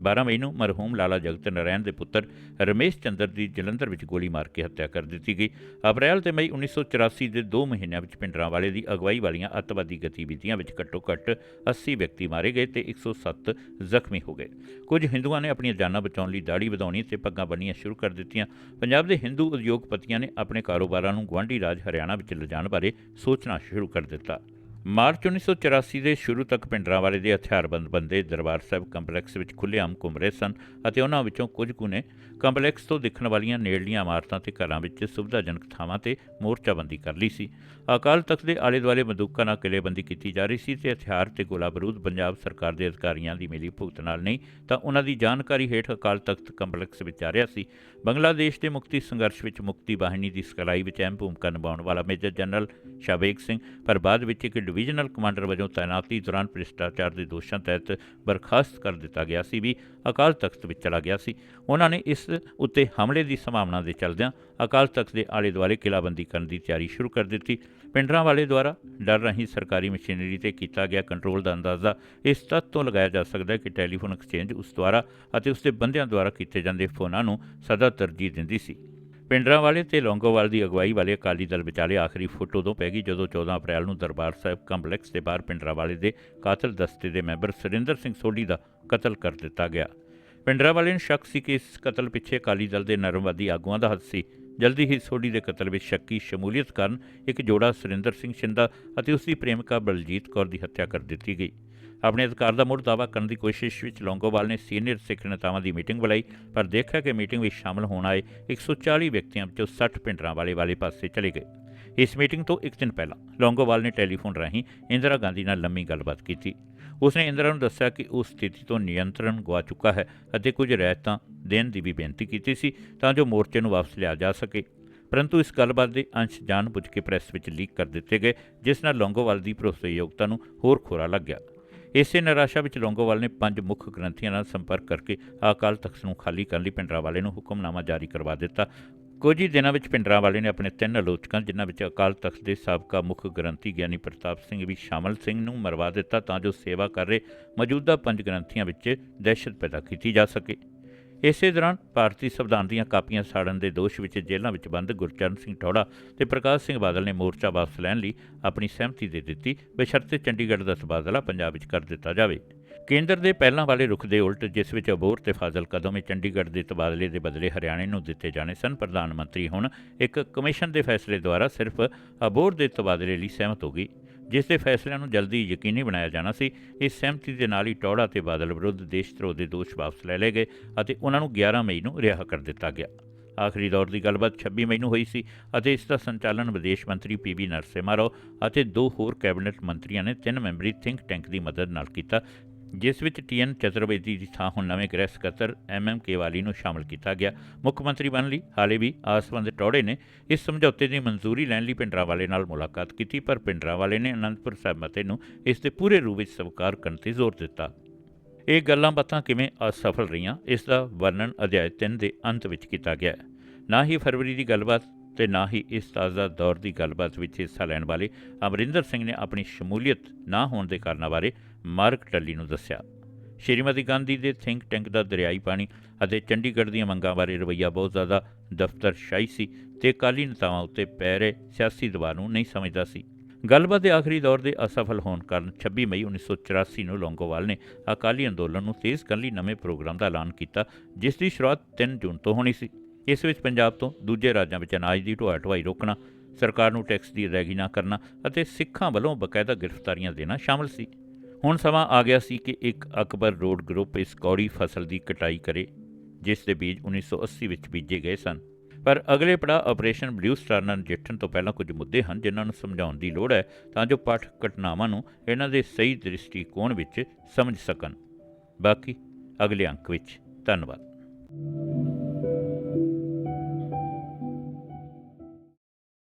12 ਮਈ ਨੂੰ ਮਰਹੂਮ ਲਾਲਾ ਜਗਤ ਨਾਰਾਇਣ ਦੇ ਪੁੱਤਰ ਰਮੇਸ਼ ਚੰਦਰ ਦੀ ਜਲੰਧਰ ਵਿੱਚ ਗੋਲੀ ਮਾਰ ਕੇ ਹੱਤਿਆ ਕਰ ਦਿੱਤੀ ਗਈ। ਅਪ੍ਰੈਲ ਤੇ ਮਈ 1984 ਦੇ 2 ਮਹੀਨਿਆਂ ਵਿੱਚ ਪਿੰਡਰਾਂਵਾਲੇ ਦੀ ਅਗਵਾਈ ਵਾਲੀਆਂ ਅੱਤਵਾਦੀ ਗਤੀਵਿਧੀਆਂ ਵਿੱਚ ਘੱਟੋ-ਘੱਟ 80 ਵਿਅਕਤੀ ਮਾਰੇ ਗਏ ਤੇ 107 ਜ਼ਖਮੀ ਹੋ ਗਏ। ਕੁਝ ਹਿੰਦੂਆਂ ਨੇ ਆਪਣੀਆਂ ਜਾਨਾਂ ਬਚਾਉਣ ਲਈ ਦਾੜੀ ਵਧਾਉਣੀ ਤੇ ਪੱਗਾਂ ਬੰਨ੍ਹਣੀਆਂ ਸ਼ੁਰੂ ਕਰ ਦਿੱਤੀਆਂ। ਪੰਜਾਬ ਦੇ ਹਿੰਦੂ ਉਦਯੋਗਪਤੀਆਂ ਨੇ ਆਪਣੇ ਕਾਰੋਬਾਰਾਂ ਨੂੰ ਗੁਆਂਢੀ ਰਾਜ ਹਰਿਆਣਾ ਵਿੱਚ ਲਿਜਾਣ ਬਾਰੇ ਸੋਚਣਾ ਸ਼ੁਰੂ ਕਰ ਦਿੱਤਾ। ਮਾਰਚ 1984 ਦੇ ਸ਼ੁਰੂ ਤੱਕ ਪਿੰਡਰਾਂਵਾਲੇ ਦੇ ਹਥਿਆਰਬੰਦ ਬੰਦੇ ਦਰਬਾਰ ਸਾਹਿਬ ਕੰਪਲੈਕਸ ਵਿੱਚ ਖੁੱਲ੍ਹੇਆਮ ਘੁੰਮ ਰਹੇ ਸਨ ਅਤੇ ਉਹਨਾਂ ਵਿੱਚੋਂ ਕੁਝ ਕੁ ਨੇ ਕੰਪਲੈਕਸ ਤੋਂ ਦਿਖਣ ਵਾਲੀਆਂ ਨੇੜਲੀਆਂ ਇਮਾਰਤਾਂ ਤੇ ਘਰਾਂ ਵਿੱਚ ਸੁਵਿਧਾਜਨਕ ਥਾਵਾਂ ਤੇ ਮੋਰਚਾਬੰਦੀ ਕਰ ਲਈ ਸੀ। ਅਕਾਲ ਤਖਤ ਦੇ ਆਲੇ ਦੁਆਲੇ ਬੰਦੂਕਾਂ ਨਾਲ ਕਿਲ੍ਹੇਬੰਦੀ ਕੀਤੀ ਜਾ ਰਹੀ ਸੀ ਤੇ ਹਥਿਆਰ ਤੇ ਗੋਲਾ ਬਾਰੂਦ ਪੰਜਾਬ ਸਰਕਾਰ ਦੇ ਅਧਿਕਾਰੀਆਂ ਦੀ ਮਿਲੀ ਭੁਗਤ ਨਾਲ ਨਹੀਂ, ਤਾਂ ਉਹਨਾਂ ਦੀ ਜਾਣਕਾਰੀ ਹੇਠ ਅਕਾਲ ਤਖਤ ਕੰਪਲੈਕਸ ਵਿੱਚ ਆ ਰਿਹਾ ਸੀ। ਬੰਗਲਾਦੇਸ਼ ਦੇ ਮੁਕਤੀ ਸੰਘਰਸ਼ ਵਿੱਚ ਮੁਕਤੀ ਬਾਹਿਨੀ ਦੀ ਸਿਖਲਾਈ ਵਿੱਚ ਅਹਿਮ ਭੂਮਿਕਾ ਨਿਭਾਉਣ ਵਾਲਾ ਮੇਜਰ ਜਨਰਲ ਸ਼ਾਬੇਗ ਸਿੰਘ, ਪਰ ਬਾਅਦ ਵਿੱਚ ਇੱਕ ਡਿਵੀਜ਼ਨਲ ਕਮਾਂਡਰ ਵਜੋਂ ਤਾਇਨਾਤੀ ਦੌਰਾਨ ਭ੍ਰਿਸ਼ਟਾਚਾਰ ਦੇ ਦੋਸ਼ਾਂ ਤਹਿਤ ਬਰਖਾਸਤ ਕਰ ਦਿੱਤਾ ਗਿਆ ਸੀ ਵੀ ਅਕਾਲ ਤਖਤ ਵਿੱਚ ਚਲਾ ਗਿਆ ਸੀ। ਉਹਨਾਂ ਨੇ ਇਸ ਉੱਤੇ ਹਮਲੇ ਦੀ ਸੰਭਾਵਨਾ ਦੇ ਚਲਦਿਆਂ ਅਕਾਲ ਤਖਤ ਦੇ ਆਲੇ ਦੁਆਲੇ ਕਿਲਾਬੰਦੀ ਕਰਨ ਦੀ ਤਿਆਰੀ ਸ਼ੁਰੂ ਕਰ ਦਿੱਤੀ। ਪਿੰਡਰਾਂ ਵਾਲੇ ਦੁਆਰਾ ਡਰ ਰਹੀ ਸਰਕਾਰੀ ਮਸ਼ੀਨਰੀ ਤੇ ਕੀਤਾ ਗਿਆ ਕੰਟਰੋਲ ਦਾ ਅੰਦਾਜ਼ਾ ਇਸ ਤੱਤ ਤੋਂ ਲਗਾਇਆ ਜਾ ਸਕਦਾ ਹੈ ਕਿ ਟੈਲੀਫੋਨ ਐਕਸਚੇਂਜ ਉਸ ਦੁਆਰਾ ਅਤੇ ਉਸ ਦੇ ਬੰਦਿਆਂ ਦੁਆਰਾ ਕੀਤੇ ਜਾਂਦੇ ਫੋਨਾਂ ਨੂੰ ਸਦਾ ਤਰਜੀਹ ਦਿੰਦੀ ਸੀ। ਪਿੰਡਰਾਂ ਵਾਲੇ ਤੇ ਲੌਂਗੋਵਾਲ ਦੀ ਅਗਵਾਈ ਵਾਲੇ ਅਕਾਲੀ ਦਲ ਵਿਚਾਲੇ ਆਖਰੀ ਫੋਟੋ ਤੋਂ ਪੈ ਗਈ ਜਦੋਂ 14 ਅਪ੍ਰੈਲ ਨੂੰ ਦਰਬਾਰ ਸਾਹਿਬ ਕੰਪਲੈਕਸ ਦੇ ਬਾਹਰ ਪਿੰਡਰਾਂ ਵਾਲੇ ਦੇ ਕਾਤਲ ਦਸਤੇ ਦੇ ਮੈਂਬਰ ਸੁਰਿੰਦਰ ਸਿੰਘ ਸੋਢੀ ਦਾ ਕਤਲ ਕਰ ਦਿੱਤਾ ਗਿਆ। ਪਿੰਡਰਾਂ ਵਾਲੇ ਨੂੰ ਸ਼ੱਕ ਸੀ ਕਿ ਇਸ ਕਤਲ ਪਿੱਛੇ ਅਕਾਲੀ ਦਲ ਦੇ ਨਰਮਵਾਦੀ ਆਗੂਆਂ ਦਾ ਹੱਥ ਸੀ। ਜਲਦੀ ਹੀ ਸੋਢੀ ਦੇ ਕਤਲ ਵਿੱਚ ਸ਼ੱਕੀ ਸ਼ਮੂਲੀਅਤ ਕਾਰਨ ਇੱਕ ਜੋੜਾ ਸੁਰਿੰਦਰ ਸਿੰਘ ਸ਼ਿੰਦਾ ਅਤੇ ਉਸ ਦੀ ਪ੍ਰੇਮਿਕਾ ਬਲਜੀਤ ਕੌਰ ਦੀ ਹੱਤਿਆ ਕਰ ਦਿੱਤੀ ਗਈ। ਆਪਣੇ ਅਧਿਕਾਰ ਦਾ ਮੁੜ ਦਾਅਵਾ ਕਰਨ ਦੀ ਕੋਸ਼ਿਸ਼ ਵਿੱਚ ਲੌਂਗੋਵਾਲ ਨੇ ਸੀਨੀਅਰ ਸਿੱਖ ਨੇਤਾਵਾਂ ਦੀ ਮੀਟਿੰਗ ਬੁਲਾਈ, ਪਰ ਦੇਖਿਆ ਕਿ ਮੀਟਿੰਗ ਵਿੱਚ ਸ਼ਾਮਲ ਹੋਣ ਆਏ 140 ਵਿਅਕਤੀਆਂ ਵਿੱਚੋਂ 60 ਪਿੰਡਰਾਂ ਵਾਲੇ ਵਾਲੇ ਪਾਸੇ ਚਲੇ ਗਏ। ਇਸ ਮੀਟਿੰਗ ਤੋਂ ਇੱਕ ਦਿਨ ਪਹਿਲਾਂ ਲੌਂਗੋਵਾਲ ਨੇ ਟੈਲੀਫੋਨ ਰਾਹੀਂ ਇੰਦਰਾ ਗਾਂਧੀ ਨਾਲ ਲੰਮੀ ਗੱਲਬਾਤ ਕੀਤੀ। ਉਸਨੇ ਇੰਦਰਾ ਨੂੰ ਦੱਸਿਆ ਕਿ ਉਸ ਸਥਿਤੀ ਤੋਂ ਨਿਯੰਤਰਣ ਗਵਾ ਚੁੱਕਾ ਹੈ ਅਤੇ ਕੁਝ ਰਿਆਇਤਾਂ ਦੇਣ ਦੀ ਵੀ ਬੇਨਤੀ ਕੀਤੀ ਸੀ ਤਾਂ ਜੋ ਮੋਰਚੇ ਨੂੰ ਵਾਪਸ ਲਿਆ ਜਾ ਸਕੇ। ਪਰੰਤੂ ਇਸ ਗੱਲਬਾਤ ਦੇ ਅੰਸ਼ ਜਾਣਬੁੱਝ ਕੇ ਪ੍ਰੈਸ ਵਿੱਚ ਲੀਕ ਕਰ ਦਿੱਤੇ ਗਏ, ਜਿਸ ਨਾਲ ਲੌਂਗੋਵਾਲ ਦੀ ਭਰੋਸੇਯੋਗਤਾ ਨੂੰ ਹੋਰ ਖੋਰਾ ਲੱਗ ਗਿਆ। ਇਸੇ ਨਿਰਾਸ਼ਾ ਵਿੱਚ ਲੌਂਗੋਵਾਲ ਨੇ ਪੰਜ ਮੁੱਖ ਗ੍ਰੰਥੀਆਂ ਨਾਲ ਸੰਪਰਕ ਕਰਕੇ ਅਕਾਲ ਤਖਤ ਨੂੰ ਖਾਲੀ ਕਰਨ ਲਈ ਪਿੰਡਰਾਵਾਲੇ ਨੂੰ ਹੁਕਮਨਾਮਾ ਜਾਰੀ ਕਰਵਾ ਦਿੱਤਾ। ਕੁਝ ਹੀ ਦਿਨਾਂ ਵਿੱਚ ਪਿੰਡਰਾਵਾਲੇ ਨੇ ਆਪਣੇ ਤਿੰਨ ਆਲੋਚਕਾਂ ਜਿਨ੍ਹਾਂ ਵਿੱਚ ਅਕਾਲ ਤਖਤ ਦੇ ਸਾਬਕਾ ਮੁੱਖ ਗ੍ਰੰਥੀ ਗਿਆਨੀ ਪ੍ਰਤਾਪ ਸਿੰਘ ਵੀ ਸ਼ਾਮਲ ਸਿੰਘ ਨੂੰ ਮਰਵਾ ਦਿੱਤਾ ਤਾਂ ਜੋ ਸੇਵਾ ਕਰ ਰਹੇ ਮੌਜੂਦਾ ਪੰਜ ਗ੍ਰੰਥੀਆਂ ਵਿੱਚ ਦਹਿਸ਼ਤ ਪੈਦਾ ਕੀਤੀ ਜਾ ਸਕੇ। ਇਸੇ ਦੌਰਾਨ ਭਾਰਤੀ ਸੰਵਿਧਾਨ ਦੀਆਂ ਕਾਪੀਆਂ ਸਾੜਨ ਦੇ ਦੋਸ਼ ਵਿੱਚ ਜੇਲ੍ਹਾਂ ਵਿੱਚ ਬੰਦ ਗੁਰਚਰਨ ਸਿੰਘ ਠੌੜਾ ਤੇ ਪ੍ਰਕਾਸ਼ ਸਿੰਘ ਬਾਦਲ ਨੇ ਮੋਰਚਾ ਵਾਪਸ ਲੈਣ ਲਈ ਆਪਣੀ ਸਹਿਮਤੀ ਦੇ ਦਿੱਤੀ, ਬਸ਼ਰਤੇ ਚੰਡੀਗੜ੍ਹ ਦਾ ਤਬਾਦਲਾ ਪੰਜਾਬ ਵਿੱਚ ਕਰ ਦਿੱਤਾ ਜਾਵੇ। ਕੇਂਦਰ ਦੇ ਪਹਿਲਾਂ ਵਾਲੇ ਰੁਖ ਦੇ ਉਲਟ, ਜਿਸ ਵਿੱਚ ਅਬੋਰ ਤੇ ਫਾਜ਼ਿਲਕਾ ਦੋਵੇਂ ਚੰਡੀਗੜ੍ਹ ਦੇ ਤਬਾਦਲੇ ਦੇ ਬਦਲੇ ਹਰਿਆਣੇ ਨੂੰ ਦਿੱਤੇ ਜਾਣੇ ਸਨ, ਪ੍ਰਧਾਨ ਮੰਤਰੀ ਹੁਣ ਇੱਕ ਕਮਿਸ਼ਨ ਦੇ ਫੈਸਲੇ ਦੁਆਰਾ ਸਿਰਫ ਅਬੋਰ ਦੇ ਤਬਾਦਲੇ ਲਈ ਸਹਿਮਤ ਹੋ ਗਈ। ਜਿਸ ਦੇ ਫੈਸਲਿਆਂ ਨੂੰ ਜਲਦੀ ਯਕੀਨੀ ਬਣਾਇਆ ਜਾਣਾ ਸੀ, ਇਸ ਸਹਿਮਤੀ ਦੇ ਨਾਲ ਹੀ ਟੌੜਾ ਤੇ ਬਾਦਲ ਵਿਰੁੱਧ ਦੇਸ਼ ਧਰੋਹ ਦੇ ਦੋਸ਼ ਵਾਪਸ ਲੈ ਲਏ ਗਏ ਅਤੇ ਉਹਨਾਂ ਨੂੰ 11 ਮਈ ਨੂੰ ਰਿਹਾ ਕਰ ਦਿੱਤਾ ਗਿਆ। ਆਖਰੀ ਦੌਰ ਦੀ ਗੱਲਬਾਤ 26 ਮਈ ਨੂੰ ਹੋਈ ਸੀ ਅਤੇ ਇਸ ਦਾ ਸੰਚਾਲਨ ਵਿਦੇਸ਼ ਮੰਤਰੀ ਪੀਵੀ ਨਰਸਿਮਹਾ ਰਾਓ ਅਤੇ ਦੋ ਹੋਰ ਕੈਬਨਿਟ ਮੰਤਰੀਆਂ ਨੇ ਤਿੰਨ ਮੈਂਬਰੀ ਥਿੰਕ ਟੈਂਕ ਦੀ ਮਦਦ ਨਾਲ ਕੀਤਾ ਜਿਸ ਵਿੱਚ ਟੀਐਨ ਚਤੁਰਵੇਦੀ ਦੀ ਥਾਂ ਹੁਣ ਨਵੇਂ ਗ੍ਰਹਿ ਸਕੱਤਰ ਐਮਐਮ ਕੇਵਾਲੀ ਨੂੰ ਸ਼ਾਮਲ ਕੀਤਾ ਗਿਆ। ਮੁੱਖ ਮੰਤਰੀ ਬਣ ਲਈ ਹਾਲੇ ਵੀ ਆਸਵੰਦ ਟੌੜੇ ਨੇ ਇਸ ਸਮਝੌਤੇ ਦੀ ਮਨਜ਼ੂਰੀ ਲੈਣ ਲਈ ਪਿੰਡਰਾਵਾਲੇ ਨਾਲ ਮੁਲਾਕਾਤ ਕੀਤੀ, ਪਰ ਪਿੰਡਰਾਵਾਲੇ ਨੇ ਅਨੰਦਪੁਰ ਸਾਹਿਬ ਮਤੇ ਨੂੰ ਇਸ ਦੇ ਪੂਰੇ ਰੂਪ ਵਿੱਚ ਸਵੀਕਾਰ ਕਰਨ ਤੇ ਜ਼ੋਰ ਦਿੱਤਾ। ਇਹ ਗੱਲਾਂ ਬਾਤਾਂ ਕਿਵੇਂ ਅਸਫਲ ਰਹੀਆਂ, ਇਸ ਦਾ ਵਰਣਨ ਅਧਿਆਇ 3 ਦੇ ਅੰਤ ਵਿੱਚ ਕੀਤਾ ਗਿਆ ਹੈ। ਨਾ ਹੀ ਫਰਵਰੀ ਦੀ ਗੱਲਬਾਤ ਤੇ ਨਾ ਹੀ ਇਸ ਤਾਜ਼ਾ ਦੌਰ ਦੀ ਗੱਲਬਾਤ ਵਿੱਚ ਹਿੱਸਾ ਲੈਣ ਵਾਲੇ ਅਮਰਿੰਦਰ ਸਿੰਘ ਨੇ ਆਪਣੀ ਸ਼ਮੂਲੀਅਤ ਨਾ ਹੋਣ ਦੇ ਕਾਰਨਾਂ ਬਾਰੇ ਮਾਰਕ ਟੱਲੀ ਨੂੰ ਦੱਸਿਆ, ਸ਼੍ਰੀਮਤੀ ਗਾਂਧੀ ਦੇ ਥਿੰਕ ਟੈਂਕ ਦਾ ਦਰਿਆਈ ਪਾਣੀ ਅਤੇ ਚੰਡੀਗੜ੍ਹ ਦੀਆਂ ਮੰਗਾਂ ਬਾਰੇ ਰਵੱਈਆ ਬਹੁਤ ਜ਼ਿਆਦਾ ਦਫ਼ਤਰਸ਼ਾਹੀ ਸੀ ਤੇ ਅਕਾਲੀ ਨੇਤਾਵਾਂ ਉੱਤੇ ਪੈ ਰਹੇ ਸਿਆਸੀ ਦਬਾਅ ਨੂੰ ਨਹੀਂ ਸਮਝਦਾ ਸੀ। ਗੱਲਬਾਤ ਦੇ ਆਖਰੀ ਦੌਰ ਦੇ ਅਸਫਲ ਹੋਣ ਕਾਰਨ 26 ਮਈ 1984 ਨੂੰ ਲੌਂਗੋਵਾਲ ਨੇ ਅਕਾਲੀ ਅੰਦੋਲਨ ਨੂੰ ਤੇਜ਼ ਕਰਨ ਲਈ ਨਵੇਂ ਪ੍ਰੋਗਰਾਮ ਦਾ ਐਲਾਨ ਕੀਤਾ, ਜਿਸ ਦੀ ਸ਼ੁਰੂਆਤ 3 ਜੂਨ ਤੋਂ ਹੋਣੀ ਸੀ। ਇਸ ਵਿੱਚ ਪੰਜਾਬ ਤੋਂ ਦੂਜੇ ਰਾਜਾਂ ਵਿੱਚ ਅਨਾਜ ਦੀ ਢੋਆ ਢੁਆਈ ਰੋਕਣਾ, ਸਰਕਾਰ ਨੂੰ ਟੈਕਸ ਦੀ ਅਦਾਇਗੀ ਨਾ ਕਰਨਾ ਅਤੇ ਸਿੱਖਾਂ ਵੱਲੋਂ ਬਕਾਇਦਾ ਗ੍ਰਿਫਤਾਰੀਆਂ ਦੇਣਾ ਸ਼ਾਮਲ ਸੀ। ਹੁਣ ਸਮਾਂ ਆ ਗਿਆ ਸੀ ਕਿ ਇੱਕ ਅਕਬਰ ਰੋਡ ਗਰੁੱਪ ਇਸ ਕੌੜੀ ਫਸਲ ਦੀ ਕਟਾਈ ਕਰੇ, ਜਿਸ ਦੇ ਬੀਜ 1980 ਵਿੱਚ ਬੀਜੇ ਗਏ ਸਨ। ਪਰ ਅਗਲੇ ਪੜਾਅ ਆਪਰੇਸ਼ਨ ਬਲੂ ਸਟਾਰ ਨਾਲ ਨਜਿੱਠਣ ਤੋਂ ਪਹਿਲਾਂ ਕੁਝ ਮੁੱਦੇ ਹਨ ਜਿਨ੍ਹਾਂ ਨੂੰ ਸਮਝਾਉਣ ਦੀ ਲੋੜ ਹੈ ਤਾਂ ਜੋ ਪਾਠਕ ਘਟਨਾਵਾਂ ਨੂੰ ਇਹਨਾਂ ਦੇ ਸਹੀ ਦ੍ਰਿਸ਼ਟੀਕੋਣ ਵਿੱਚ ਸਮਝ ਸਕਣ। ਬਾਕੀ ਅਗਲੇ ਅੰਕ ਵਿੱਚ, ਧੰਨਵਾਦ।